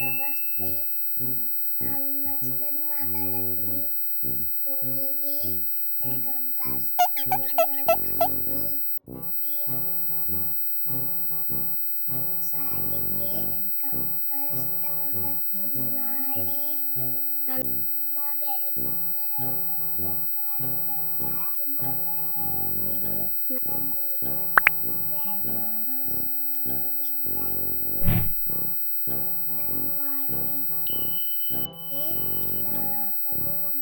ನಮಸ್ತೆ ನಾನು ನಚ್ಕನ್ ಮಾತಾಡತ್ತೀನಿ ಸ್ಕೂಲಿಗೆ ಕಂಪಾಸ್ ತಗೊಂಡೋಗ್ತೀನಿ ಮತ್ತೆ ಶಾಲೆಗೆ ಕಂಪಾಸ್ ತಗೊಂಡೋಗ್ತೀನಿ ನಾಳೆ ನಾ ಬೆಳಗ್ಗೆ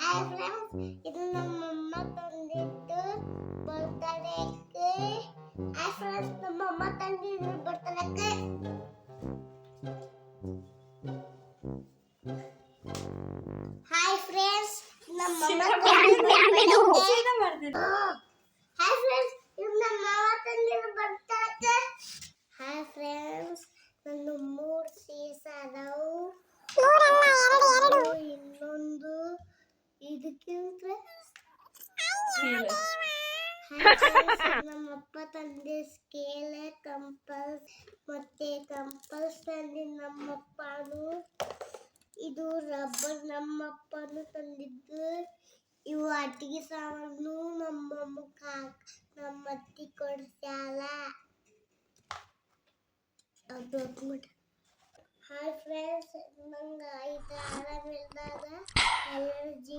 ಹಾಯ್ ಫ್ರೆಂಡ್ಸ್ ಇದು ನಮ್ಮಮ್ಮ ತಂದಿದ್ದು ಬರ್ತಡೇಗೆ ಹಾಯ್ ಫ್ರೆಂಡ್ಸ್ ನಮ್ಮಮ್ಮ ತಂದಿದ್ದು ಬರ್ತಡೇಗೆ ಹಾಯ್ ಫ್ರೆಂಡ್ಸ್ ನಮ್ಮಮ್ಮ ತಂದಿದ್ದು ಹಾಯ್ ಫ್ರೆಂಡ್ಸ್ ಇದು ನಮ್ಮ ಮಾವ ತಂದಿರೋ ಬರ್ತಡೇ ನಮ್ಮಪ್ಪ ತಂದೆ ಸ್ಕೇಲ್ ಕಂಪಲ್ಸ್ ಮತ್ತೆ ಕಂಪಲ್ಸ್ ತಂದೆ ನಮ್ಮಪ್ಪನು ಇದು ರಬ್ಬರ್ ನಮ್ಮಪ್ಪನು ತಂದಿದ್ದು ಇವು ಅಟ್ಟಿಗೆ ಸಾಮಾನು ನಮ್ಮ ಕಾಕ್ ನಮ್ಮ ಅತ್ತಿ ಕೊಡ್ಸ್ಯಾಳ ಅದು ಹಾಕ್ಬಿಟ್ಟು ಹಾಯ್ ಫ್ರೆಂಡ್ಸ್ ನಂಗೆ ಈ ಥರ ಆರಾಮಿಲ್ದಾಗ ಅಲರ್ಜಿ